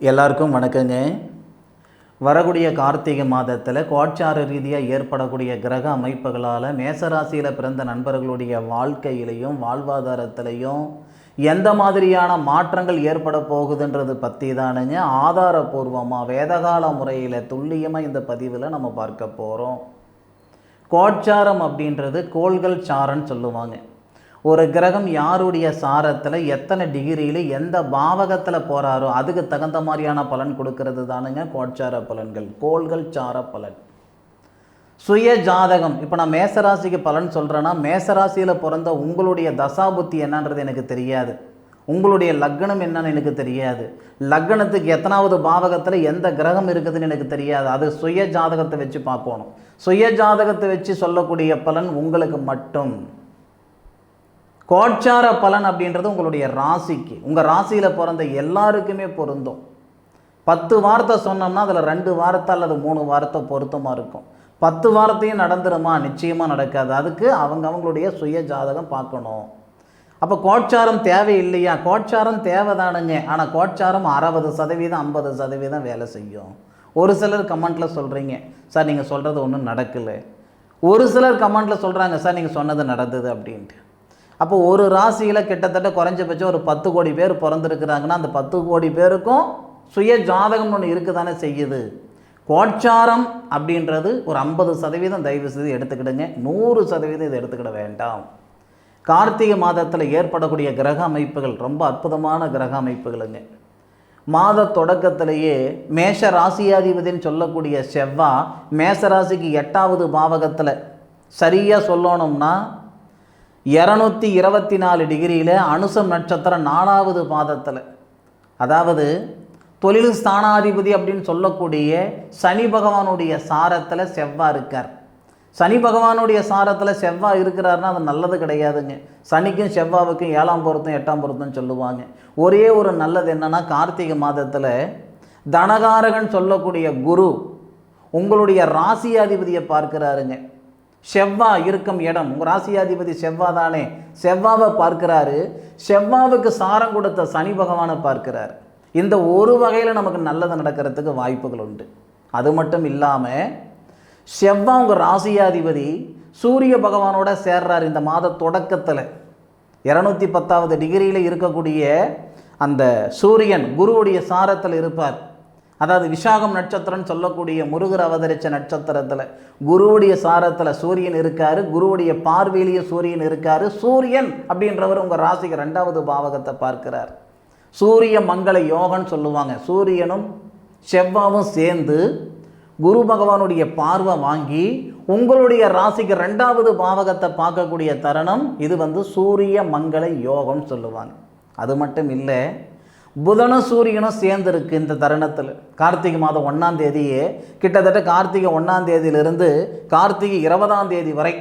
எல்லாருக்கும் வணக்கங்க. வரக்கூடிய கார்த்திகை மாதத்தில் கோட்சார ரீதியாக ஏற்படக்கூடிய கிரக அமைப்புகளால் மேசராசியில் பிறந்த நண்பர்களுடைய வாழ்க்கையிலையும் வாழ்வாதாரத்திலையும் எந்த மாதிரியான மாற்றங்கள் ஏற்பட போகுதுன்றது பற்றி தானுங்க ஆதாரபூர்வமாக வேதகால முறையில் துல்லியமாக இந்த பதிவில் நம்ம பார்க்க போகிறோம் கோட்சாரம் அப்படின்றது கோள்கள் சாரன்னு சொல்லுவாங்க. ஒரு கிரகம் யாருடைய சாரத்தில் எத்தனை டிகிரியில் எந்த பாவகத்தில் போகிறாரோ அதுக்கு தகுந்த மாதிரியான பலன் கொடுக்கறது தானுங்க கோட்சார பலன்கள் கோள்கள் சார பலன். சுய ஜாதகம். இப்போ நான் மேசராசிக்கு பலன் சொல்கிறேன்னா மேசராசியில் பிறந்த உங்களுடைய தசாபுத்தி என்னன்றது எனக்கு தெரியாது. உங்களுடைய லக்னம் என்னன்னு எனக்கு தெரியாது. லக்னத்துக்கு எத்தனாவது பாவகத்தில் எந்த கிரகம் இருக்குதுன்னு எனக்கு தெரியாது. அது சுய ஜாதகத்தை வச்சு பார்க்கணும் சுய ஜாதகத்தை வச்சு சொல்லக்கூடிய பலன் உங்களுக்கு மட்டும். கோட்சார பலன் அப்படின்றது உங்களுடைய ராசிக்கு. உங்கள் ராசியில் பிறந்த எல்லாருக்குமே பொருந்தும். பத்து வார்த்தை சொன்னோம்னா அதில் ரெண்டு வார்த்தை அல்லது மூணு வார்த்தை பொருத்தமாக இருக்கும். பத்து வார்த்தையும் நடந்துருமா? நிச்சயமாக நடக்காது. அதுக்கு அவங்க அவங்களுடைய சுய ஜாதகம் பார்க்கணும். அப்போ கோட்சாரம் தேவை இல்லையா கோட்சாரம் தேவைதானுங்க. ஆனால் கோட்சாரம் அறுபது சதவீதம் ஐம்பது சதவீதம் வேலை செய்யும். ஒரு சிலர் கமெண்ட்டில் சொல்கிறீங்க சார் நீங்கள் சொல்கிறது ஒன்றும் நடக்கலை. ஒரு சிலர் கமெண்ட்டில் சொல்கிறாங்க சார் நீங்கள் சொன்னது நடந்தது அப்படின்ட்டு. அப்போ ஒரு ராசியில் கிட்டத்தட்ட குறைஞ்சபட்சம் ஒரு பத்து கோடி பேர் பிறந்திருக்கிறாங்கன்னா அந்த பத்து கோடி பேருக்கும் சுய ஜாதகம்னு ஒன்று இருக்க தானே செய்யுது. கோட்சாரம் அப்படின்றது ஒரு ஐம்பது சதவீதம் தயவு செய்து எடுத்துக்கிடுங்க. நூறு சதவீதம் இதை எடுத்துக்கிட வேண்டாம். கார்த்திகை மாதத்தில் ஏற்படக்கூடிய கிரக அமைப்புகள் ரொம்ப அற்புதமான கிரக அமைப்புகளுங்க. மாத தொடக்கத்திலேயே மேஷ ராசியாதிபதின்னு சொல்லக்கூடிய செவ்வா மேஷ ராசிக்கு எட்டாவது பாவகத்தில் சரியாக சொல்லணும்னா இரநூத்தி இருபத்தி நாலு டிகிரியில் அனுசம் நட்சத்திரம் நாலாவது பாதத்தில். அதாவது தொழில் ஸ்தானாதிபதி அப்படின்னு சொல்லக்கூடிய சனி பகவானுடைய சாரத்தில் செவ்வாய் இருக்கார். சனி பகவானுடைய சாரத்தில் செவ்வாய் இருக்கிறாருன்னா அது நல்லது கிடையாதுங்க. சனிக்கும் செவ்வாவுக்கும் ஏழாம் பொருத்தம் எட்டாம் பொருத்தம் சொல்லுவாங்க. ஒரே ஒரு நல்லது என்னென்னா கார்த்திகை மாதத்தில் தனகாரகன் சொல்லக்கூடிய குரு உங்களுடைய ராசியாதிபதியை பார்க்கிறாருங்க. செவ்வா இருக்கும் இடம். உங்கள் ராசியாதிபதி செவ்வா தானே செவ்வாவை பார்க்கிறாரு. செவ்வாவுக்கு சாரம் கொடுத்த சனி பகவானை பார்க்கிறார். இந்த ஒரு வகையில் நமக்கு நல்லது நடக்கிறதுக்கு வாய்ப்புகள் உண்டு. அது மட்டும் இல்லாமல் செவ்வா உங்கள் ராசியாதிபதி சூரிய பகவானோட சேர்றார். இந்த மாத தொடக்கத்தில் இரநூத்தி பத்தாவது டிகிரியில் இருக்கக்கூடிய அந்த சூரியன் குருவுடைய சாரத்தில் இருப்பார். அதாவது விசாகம் நட்சத்திரம்னு சொல்லக்கூடிய முருகர் அவதரித்த நட்சத்திரத்தில் குருவுடைய சாரத்தில் சூரியன் இருக்கார் குருவுடைய பார்வையிலேயே சூரியன் இருக்கார். சூரியன் அப்படின்றவர் உங்கள் ராசிக்கு ரெண்டாவது பாவகத்தை பார்க்கிறார். சூரிய மங்கள யோகன்னு சொல்லுவாங்க. சூரியனும் செவ்வாவும் சேர்ந்து குரு பகவானுடைய பார்வை வாங்கி உங்களுடைய ராசிக்கு ரெண்டாவது பாவகத்தை பார்க்கக்கூடிய தருணம் இது வந்து சூரிய மங்கள யோகம்னு சொல்லுவாங்க. அது மட்டும் இல்லை புதனும் சூரியனும் சேர்ந்துருக்கு இந்த தருணத்தில். கார்த்திகை மாதம் ஒன்றாம் தேதியே கிட்டத்தட்ட கார்த்திகை ஒன்றாம் தேதியிலிருந்து கார்த்திகை இருபதாம் தேதி வரை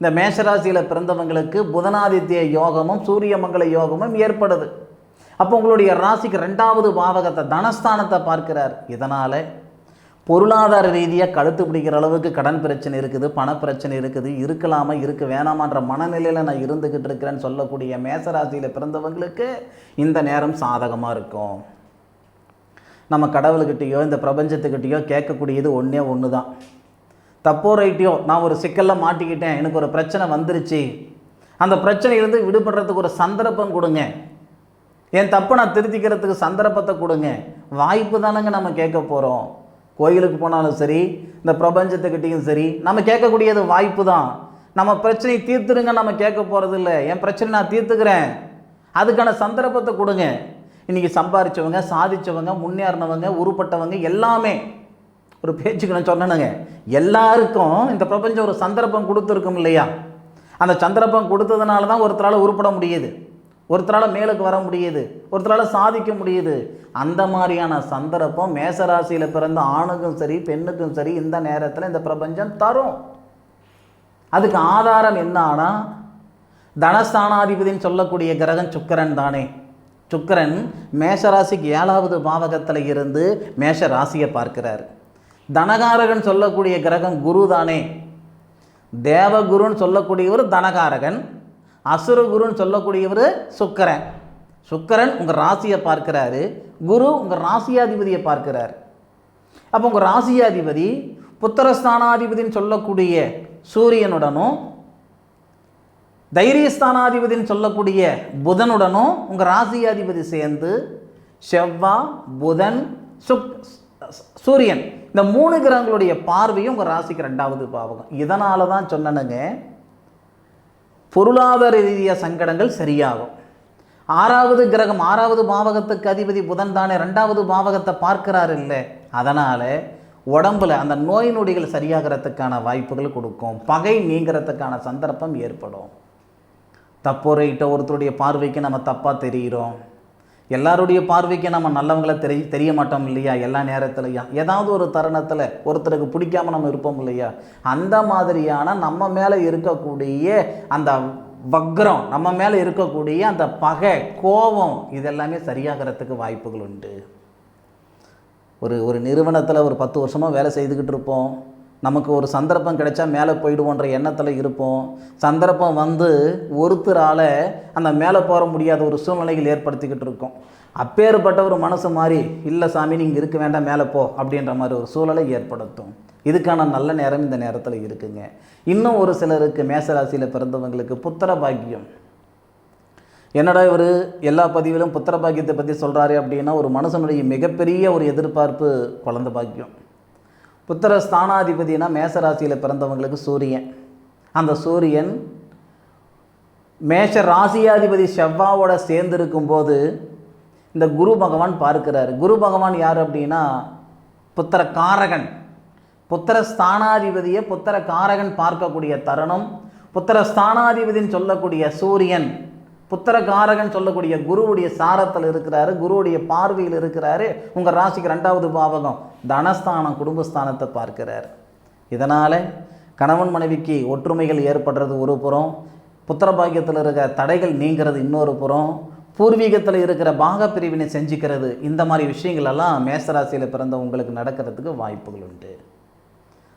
இந்த மேஷராசியில் பிறந்தவங்களுக்கு புதனாதித்ய யோகமும் சூரிய மங்கள யோகமும் ஏற்படுது. அப்போ உங்களுடைய ராசிக்கு ரெண்டாவது பாவகத்தை தனஸ்தானத்தை பார்க்கிறார். இதனால் பொருளாதார ரீதியாக கழுத்து பிடிக்கிற அளவுக்கு கடன் பிரச்சனை இருக்குது பணப்பிரச்சனை இருக்குது இருக்கலாமா இருக்க வேணாமான்ற மனநிலையில் நான் இருந்துக்கிட்டு இருக்கிறேன்னு சொல்லக்கூடிய மேசராசியில் பிறந்தவங்களுக்கு இந்த நேரம் சாதகமாக இருக்கும். நம்ம கடவுள்கிட்டேயோ இந்த பிரபஞ்சத்துக்கிட்டேயோ கேட்கக்கூடியது ஒன்றே ஒன்று தான் தப்போ ரைட்டியோ நான் ஒரு சிக்கலில் மாட்டிக்கிட்டேன் எனக்கு ஒரு பிரச்சனை வந்துருச்சு. அந்த பிரச்சனையிலேருந்து விடுபடுறதுக்கு ஒரு சந்தர்ப்பம் கொடுங்க. என் தப்பை நான் திருத்திக்கிறதுக்கு சந்தர்ப்பத்தை கொடுங்க. வாய்ப்பு தானங்க நம்ம கேட்க போகிறோம் கோயிலுக்கு போனாலும் சரி இந்த பிரபஞ்சத்துக்கிட்டேயும் சரி நம்ம கேட்கக்கூடியது வாய்ப்பு தான் நம்ம பிரச்சனையை தீர்த்துருங்க நம்ம கேட்க போகிறது இல்லை என் பிரச்சனை நான் தீர்த்துக்கிறேன். அதுக்கான சந்தர்ப்பத்தை கொடுங்க. இன்றைக்கி சம்பாரித்தவங்க சாதித்தவங்க முன்னேறினவங்க உருப்பட்டவங்க எல்லாமே ஒரு பேச்சுக்கு நான் சொன்னேனுங்க. எல்லாருக்கும் இந்த பிரபஞ்சம் ஒரு சந்தர்ப்பம் கொடுத்துருக்கும் இல்லையா? அந்த சந்தர்ப்பம் கொடுத்ததுனால தான் ஒருத்தரால் உருப்பட முடியுது. ஒருத்தரால் மேலுக்கு வர முடியுது ஒருத்தரால் சாதிக்க முடியுது. அந்த மாதிரியான சந்தர்ப்பம் மேசராசியில் பிறந்த ஆணுக்கும் சரி பெண்ணுக்கும் சரி இந்த நேரத்தில் இந்த பிரபஞ்சம் தரும். அதுக்கு ஆதாரம் என்னன்னா தனஸ்தானாதிபதின்னு சொல்லக்கூடிய கிரகம் சுக்கரன் தானே. சுக்கரன் மேஷராசிக்கு ஏழாவது பாவகத்தில் இருந்து மேஷ ராசியை பார்க்கிறார். தனகாரகன் சொல்லக்கூடிய கிரகம் குரு தானே. தேவகுருன்னு சொல்லக்கூடியவர் தனகாரகன். அசுரகுருன்னு சொல்லக்கூடியவர் சுக்கரன். சுக்கரன் உங்கள் ராசியை பார்க்கிறாரு. குரு உங்கள் ராசியாதிபதியை பார்க்கிறாரு. அப்போ உங்கள் ராசியாதிபதி புத்திரஸ்தானாதிபதினு சொல்லக்கூடிய சூரியனுடனும் தைரியஸ்தானாதிபதினு சொல்லக்கூடிய புதனுடனும் உங்கள் ராசியாதிபதி சேர்ந்து செவ்வாய் புதன் சுக் சூரியன் இந்த மூணு கிரகங்களுடைய பார்வையும் உங்கள் ராசிக்கு ரெண்டாவது பாவகம். இதனால தான் சொன்னனுங்க. பொருளாதார ரீதியாக சங்கடங்கள் சரியாகும். ஆறாவது கிரகம் ஆறாவது பாவகத்துக்கு அதிபதி புதன் தானே ரெண்டாவது பாவகத்தை பார்க்கிறார் இல்லை. அதனால் உடம்புல அந்த நோய் நொடிகள் சரியாகிறதுக்கான வாய்ப்புகள் கொடுக்கும். பகை நீங்கிறதுக்கான சந்தர்ப்பம் ஏற்படும். தப்போரையிட்ட ஒருத்தருடைய பார்வைக்கு நம்ம தப்பாக தெரிகிறோம் எல்லாருடைய பார்வைக்கு நம்ம நல்லவங்கள தெரிய தெரிய மாட்டோம் இல்லையா? எல்லா நேரத்துலையும் ஏதாவது ஒரு தருணத்தில் ஒருத்தருக்கு பிடிக்காம நம்ம இருப்போம் இல்லையா? அந்த மாதிரியான நம்ம மேலே இருக்கக்கூடிய அந்த வக்ரம் நம்ம மேலே இருக்கக்கூடிய அந்த பகை கோபம் இதெல்லாமே சரியாகிறதுக்கு வாய்ப்புகள் உண்டு. ஒரு ஒரு நிறுவனத்தில் ஒரு பத்து வருஷமாக வேலை செய்துக்கிட்டு இருப்போம். நமக்கு ஒரு சந்தர்ப்பம் கிடைச்சா மேலே போயிடுவோன்ற எண்ணத்தில் இருப்போம். சந்தர்ப்பம் வந்து ஒருத்தரால் அந்த மேலே போக முடியாத ஒரு சூழ்நிலைகள் ஏற்படுத்திக்கிட்டு இருக்கோம். அப்பேற்பட்ட ஒரு மனசு மாதிரி இல்லை சாமி நீங்கள் இருக்க வேண்டாம் மேலே போ அப்படின்ற மாதிரி ஒரு சூழலை ஏற்படுத்தும். இதுக்கான நல்ல நேரம் இந்த நேரத்தில் இருக்குங்க. இன்னும் ஒரு சிலருக்கு மேசராசியில் பிறந்தவங்களுக்கு புத்திர பாக்கியம். என்னடா இவர் எல்லா பதிவிலும் புத்திர பாக்கியத்தை பற்றி சொல்கிறாரு அப்படின்னா ஒரு மனுஷனுடைய மிகப்பெரிய ஒரு எதிர்பார்ப்பு குழந்த பாக்கியம். புத்திர ஸ்தானாதிபதினா மேசராசியில் பிறந்தவங்களுக்கு சூரியன். அந்த சூரியன் மேஷ ராசியாதிபதி செவ்வாவோட சேர்ந்து போது இந்த குரு பகவான் பார்க்கிறாரு. குரு பகவான் யார் அப்படின்னா புத்திர காரகன் புத்திர ஸ்தானாதிபதியை புத்திர காரகன் பார்க்கக்கூடிய தருணம் புத்திர ஸ்தானாதிபதின்னு சொல்லக்கூடிய சூரியன். புத்திரகாரகன் சொல்லக்கூடிய குருவுடைய சாரத்தில் இருக்கிறாரு குருவுடைய பார்வையில் இருக்கிறாரு. உங்கள் ராசிக்கு ரெண்டாவது பாவகம் தனஸ்தானம் குடும்பஸ்தானத்தை பார்க்கிறார். இதனால் கணவன் மனைவிக்கு ஒற்றுமைகள் ஏற்படுறது ஒரு புறம் புத்திரபாகியத்தில் இருக்கிற தடைகள் நீங்கிறது இன்னொரு புறம் பூர்வீகத்தில் இருக்கிற பாக பிரிவினை செஞ்சுக்கிறது. இந்த மாதிரி விஷயங்கள் எல்லாம் மேசராசியில் பிறந்த உங்களுக்கு நடக்கிறதுக்கு வாய்ப்புகள் உண்டு.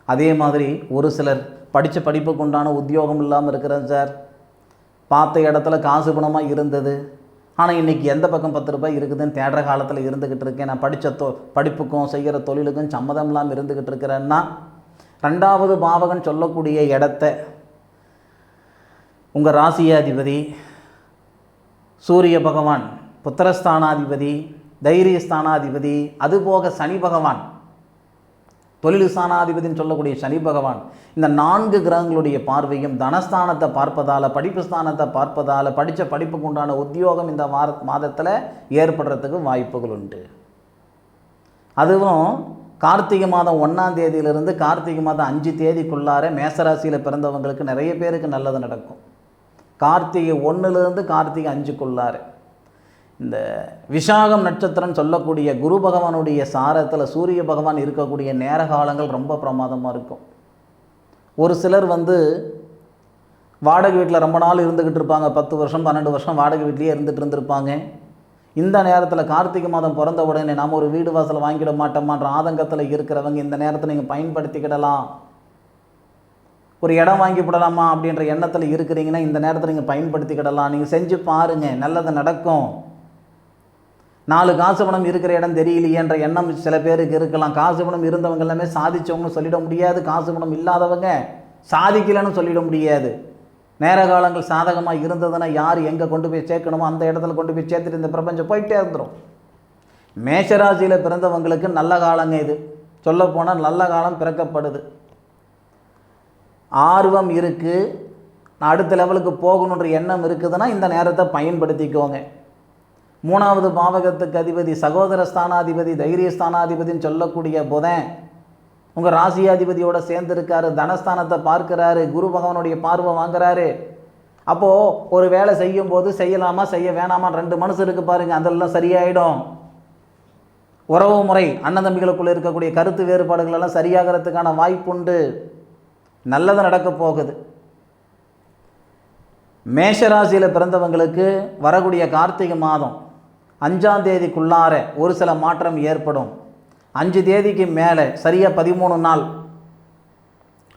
அதே மாதிரி ஒரு சிலர் படித்த படிப்புக்கு உண்டான உத்தியோகம் இல்லாமல் இருக்கிறேன் சார். பார்த்த இடத்துல காசு பணமாக இருந்தது. ஆனால் இன்றைக்கி எந்த பக்கம் பத்து ரூபாய் இருக்குதுன்னு தேடுற காலத்தில் இருந்துக்கிட்டு இருக்கேன். நான் படித்த தொ படிப்புக்கும் செய்கிற தொழிலுக்கும் சம்மதம் இல்லாமல் இருந்துக்கிட்டு இருக்கிறேன்னா ரெண்டாவது பாவகன் சொல்லக்கூடிய இடத்த உங்கள் ராசியாதிபதி சூரிய பகவான் புத்திரஸ்தானாதிபதி தைரியஸ்தானாதிபதி அதுபோக சனி பகவான் தொழில் ஸ்தானாதிபதினு சொல்லக்கூடிய சனி பகவான் இந்த நான்கு கிரகங்களுடைய பார்வையும் தனஸ்தானத்தை பார்ப்பதால் படிப்பு ஸ்தானத்தை பார்ப்பதால் படித்த படிப்புக்கு உண்டான உத்தியோகம் இந்த வார மாதத்தில் ஏற்படுறதுக்கு வாய்ப்புகள் உண்டு. அதுவும் கார்த்திகை மாதம் ஒன்றாம் தேதியிலிருந்து கார்த்திகை மாதம் அஞ்சு தேதிக்குள்ளார மேசராசியில் பிறந்தவங்களுக்கு நிறைய பேருக்கு நல்லது நடக்கும். கார்த்திகை ஒன்றுலேருந்து கார்த்திகை அஞ்சுக்குள்ளார. இந்த விசாகம் நட்சத்திரம் சொல்லக்கூடிய குரு பகவானுடைய சாரத்தில் சூரிய பகவான் இருக்கக்கூடிய நேர காலங்கள் ரொம்ப பிரமாதமாக இருக்கும். ஒரு சிலர் வந்து வாடகை வீட்டில் ரொம்ப நாள் இருந்துக்கிட்டு இருப்பாங்க. பத்து வருஷம் பன்னெண்டு வருஷம் வாடகை வீட்லேயே இருந்துட்டு இருந்திருப்பாங்க. இந்த நேரத்தில் கார்த்திகை மாதம் பிறந்த உடனே நாம் ஒரு வீடு வாசல் வாங்கிட மாட்டோமான்ற ஆதங்கத்தில் இருக்கிறவங்க இந்த நேரத்தை நீங்கள் பயன்படுத்திக்கிடலாம். ஒரு இடம் வாங்கி விடலாமா அப்படின்ற எண்ணத்தில் இருக்கிறீங்கன்னா இந்த நேரத்தில் நீங்கள் பயன்படுத்திக்கிடலாம். நீங்கள் செஞ்சு பாருங்கள் நல்லது நடக்கும். நாலு காசு பணம் இருக்கிற இடம் தெரியலையேன்ற எண்ணம் சில பேருக்கு இருக்கலாம். காசு பணம் இருந்தவங்க எல்லாமே சாதிச்சவங்கன்னு சொல்லிட முடியாது. காசு பணம் இல்லாதவங்க சாதிக்கலைன்னு சொல்லிட முடியாது. நேர காலங்கள் சாதகமாக இருந்ததுன்னா யார் எங்கே கொண்டு போய் சேர்க்கணுமோ அந்த இடத்துல கொண்டு போய் சேர்த்துட்டு இந்த பிரபஞ்சம் போயிட்டே இருந்துடும் மேஷராசியில் பிறந்தவங்களுக்கு நல்ல காலங்க இது. சொல்லப்போனால் நல்ல காலம் பிறக்கப்படுது. ஆர்வம் இருக்குது நான் அடுத்த லெவலுக்கு போகணுன்ற எண்ணம் இருக்குதுன்னா இந்த நேரத்தை பயன்படுத்திக்கோங்க. மூணாவது பாவகத்துக்கு அதிபதி சகோதர ஸ்தானாதிபதி தைரிய ஸ்தானாதிபதின்னு சொல்லக்கூடிய புதன் உங்கள் ராசியாதிபதியோட சேர்ந்துருக்காரு தனஸ்தானத்தை பார்க்குறாரு குரு பகவானுடைய பார்வை வாங்குறாரு. அப்போது ஒரு வேலை செய்யும் போது செய்யலாமா செய்ய வேணாமா ரெண்டு மனசு இருக்குது பாருங்கள் அதெல்லாம் சரியாயிடும். உறவு முறை அண்ணன் தம்பிகளுக்குள்ளே இருக்கக்கூடிய கருத்து வேறுபாடுகள் எல்லாம் சரியாகிறதுக்கான வாய்ப்புண்டு. நல்லது நடக்க போகுது. மேஷராசியில் பிறந்தவங்களுக்கு வரக்கூடிய கார்த்திகை மாதம் அஞ்சாம் தேதிக்குள்ளார ஒரு சில மாற்றம் ஏற்படும். அஞ்சு தேதிக்கு மேலே சரியாக பதிமூணு நாள்.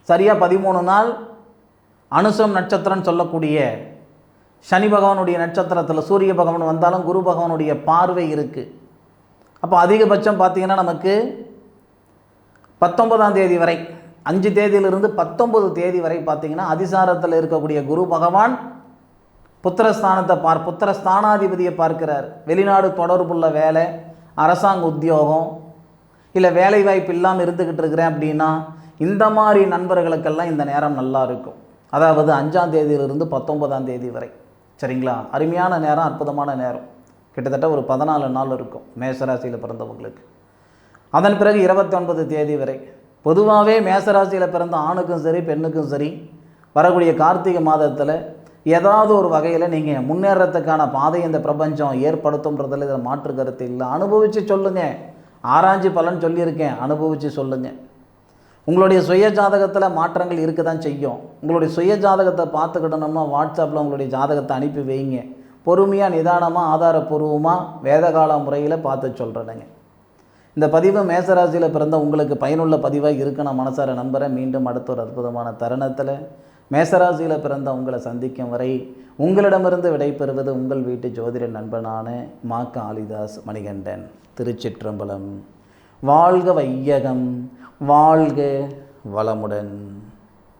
சரியாக பதிமூணு நாள் அனுசம் நட்சத்திரம்னு சொல்லக்கூடிய சனி பகவானுடைய நட்சத்திரத்தில் சூரிய பகவான் வந்தாலும் குரு பகவானுடைய பார்வை இருக்குது அப்போ அதிகபட்சம் பார்த்தீங்கன்னா நமக்கு பத்தொன்பதாம் தேதி வரை அஞ்சு தேதியிலிருந்து பத்தொம்பது தேதி வரை பார்த்திங்கன்னா அதிசாரத்தில் இருக்கக்கூடிய குரு பகவான் புத்திரஸ்தானத்தை பார் புத்திரஸ்தானாதிபதியை பார்க்கிறார். வெளிநாடு தொடர்புள்ள வேலை அரசாங்க உத்தியோகம் இல்லை வேலை வாய்ப்பு இல்லாமல் இருந்துக்கிட்டு இருக்கிறேன் அப்படின்னா இந்த மாதிரி நண்பர்களுக்கெல்லாம் இந்த நேரம் நல்லா இருக்கும். அதாவது அஞ்சாம் தேதியிலிருந்து பத்தொன்பதாம் தேதி வரை. சரிங்களா? அருமையான நேரம் அற்புதமான நேரம். கிட்டத்தட்ட ஒரு பதினாலு நாள் இருக்கும் மேசராசியில் பிறந்தவங்களுக்கு. அதன் பிறகு இருபத்தொன்பது தேதி வரை. பொதுவாகவே மேசராசியில் பிறந்த ஆணுக்கும் சரி பெண்ணுக்கும் சரி வரக்கூடிய கார்த்திகை மாதத்தில் ஏதாவது ஒரு வகையில் நீங்கள் முன்னேறத்துக்கான பாதை இந்த பிரபஞ்சம் ஏற்படுத்தும்ன்றதில் இதில் மாற்று கருத்து இல்லை. அனுபவித்து சொல்லுங்கள் ஆராய்ச்சி பலன் சொல்லியிருக்கேன். அனுபவித்து சொல்லுங்கள் உங்களுடைய சுய ஜாதகத்தில் மாற்றங்கள் இருக்க தான் செய்யும். உங்களுடைய சுய ஜாதகத்தை பார்த்துக்கிட்டோம்னா வாட்ஸ்அப்பில் உங்களுடைய ஜாதகத்தை அனுப்பி வைங்க. பொறுமையாக நிதானமாக ஆதாரப்பூர்வமாக வேதகால முறையில் பார்த்து சொல்கிறேனுங்க இந்த பதிவு மேசராசியில் பிறந்த உங்களுக்கு பயனுள்ள பதிவாக இருக்கு நான் மனசார நம்புகிறேன் மீண்டும் அடுத்த ஒரு அற்புதமான தருணத்தில் மேசராசியில் பிறந்த உங்களை சந்திக்கும் வரை உங்களிடமிருந்து விடைபெறுவது உங்கள் வீட்டு ஜோதிட நண்பனான மா காளிதாஸ் மணிகண்டன். திருச்சிற்றம்பலம். வாழ்க வையகம் வாழ்க வளமுடன்.